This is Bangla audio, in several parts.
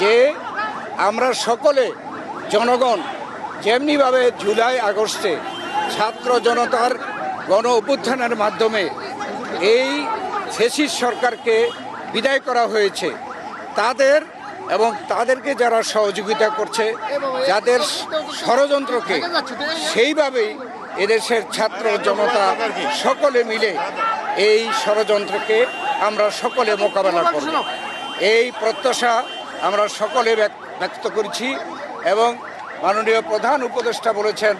যে আমরা সকলে, জনগণ, যেমনিভাবে জুলাই আগস্টে ছাত্র জনতার গণ অভ্যুত্থানের মাধ্যমে এই ফেসিস সরকারকে বিদায় করা হয়েছে, তাদের এবং তাদেরকে যারা সহযোগিতা করছে, যাদের ষড়যন্ত্রকে সেইভাবেই এদেশের ছাত্র জনতা সকলে মিলে এই ষড়যন্ত্রকে আমরা সকলে মোকাবেলা করব। এই প্রত্যাশা আমরা সকলে ব্যক- ব্যক্ত করছি এবং মাননীয় প্রধান উপদেষ্টা বলেছেন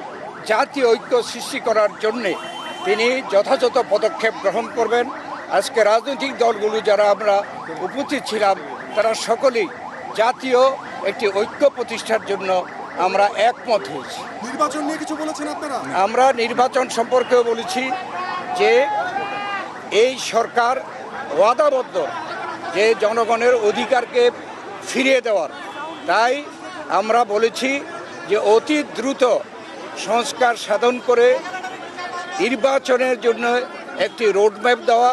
জাতীয় ঐক্য সৃষ্টি করার জন্যে তিনি যথাযথ পদক্ষেপ গ্রহণ করবেন। আজকে রাজনৈতিক দলগুলো যারা আমরা উপস্থিত ছিলাম তারা সকলেই জাতীয় একটি ঐক্য প্রতিষ্ঠার জন্য আমরা একমত হয়েছি। নির্বাচন নিয়ে কিছু বলেছেন আপনারা? আমরা নির্বাচন সম্পর্কেও বলেছি যে এই সরকার ওয়াদাবদ্ধ যে জনগণের অধিকারকে ফিরিয়ে দেওয়ার। তাই আমরা বলেছি যে অতি দ্রুত সংস্কার সাধন করে নির্বাচনের জন্য একটি রোডম্যাপ দেওয়া,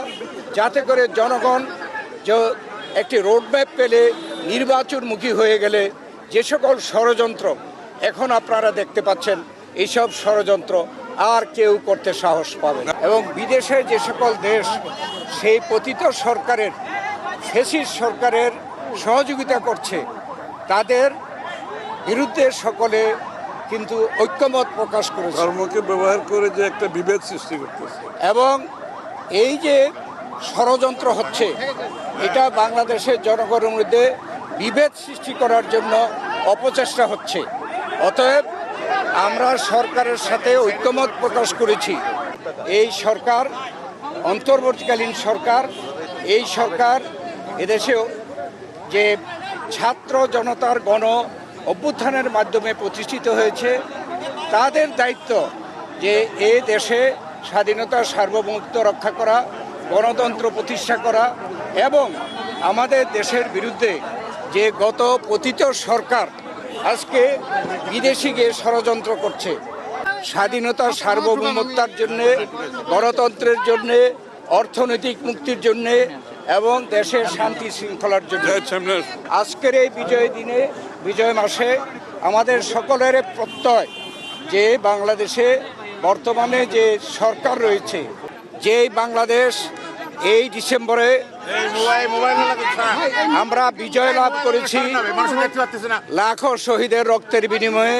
যাতে করে জনগণ যে একটি রোডম্যাপ পেলে নির্বাচনমুখী হয়ে গেলে যে সকল ষড়যন্ত্র এখন আপনারা দেখতে পাচ্ছেন, এইসব ষড়যন্ত্র আর কেউ করতে সাহস পাবে না। এবং বিদেশে যে সকল দেশ, সেই পতিত সরকারের, ফেসিস সরকারের সহযোগিতা করছে তাদের বিরুদ্ধে সকলে কিন্তু ঐক্যমত প্রকাশ করেছে। ধর্মকে ব্যবহার করে যে একটা বিভেদ সৃষ্টি করতেছে। এবং এই যে ষড়যন্ত্র হচ্ছে এটা বাংলাদেশের জনগণের মধ্যে বিভেদ সৃষ্টি করার জন্য অপচেষ্টা হচ্ছে। অতএব আমরা সরকারের সাথে ঐক্যমত প্রকাশ করেছি। এই সরকার অন্তর্বর্তীকালীন সরকার এই সরকার এদেশে যে ছাত্র জনতার গণ অভ্যুত্থানের মাধ্যমে প্রতিষ্ঠিত হয়েছে, তাদের দায়িত্ব যে এ দেশে স্বাধীনতা, সার্বভৌমত্ব রক্ষা করা, গণতন্ত্র প্রতিষ্ঠা করা এবং আমাদের দেশের বিরুদ্ধে যে গত পতিত সরকার আজকে বিদেশি গিয়ে ষড়যন্ত্র করছে। স্বাধীনতা সার্বভৌমত্বার জন্যে, গণতন্ত্রের জন্যে, অর্থনৈতিক মুক্তির জন্যে এবং দেশের শান্তি শৃঙ্খলার জন্য। আজকের এই বিজয় দিনে বিজয় মাসে আমাদের সকলের প্রত্যয় যে বাংলাদেশে বর্তমানে যে সরকার রয়েছে যে বাংলাদেশ এই ডিসেম্বরে আমরা বিজয় লাভ করেছি। লাখো শহীদের রক্তের বিনিময়ে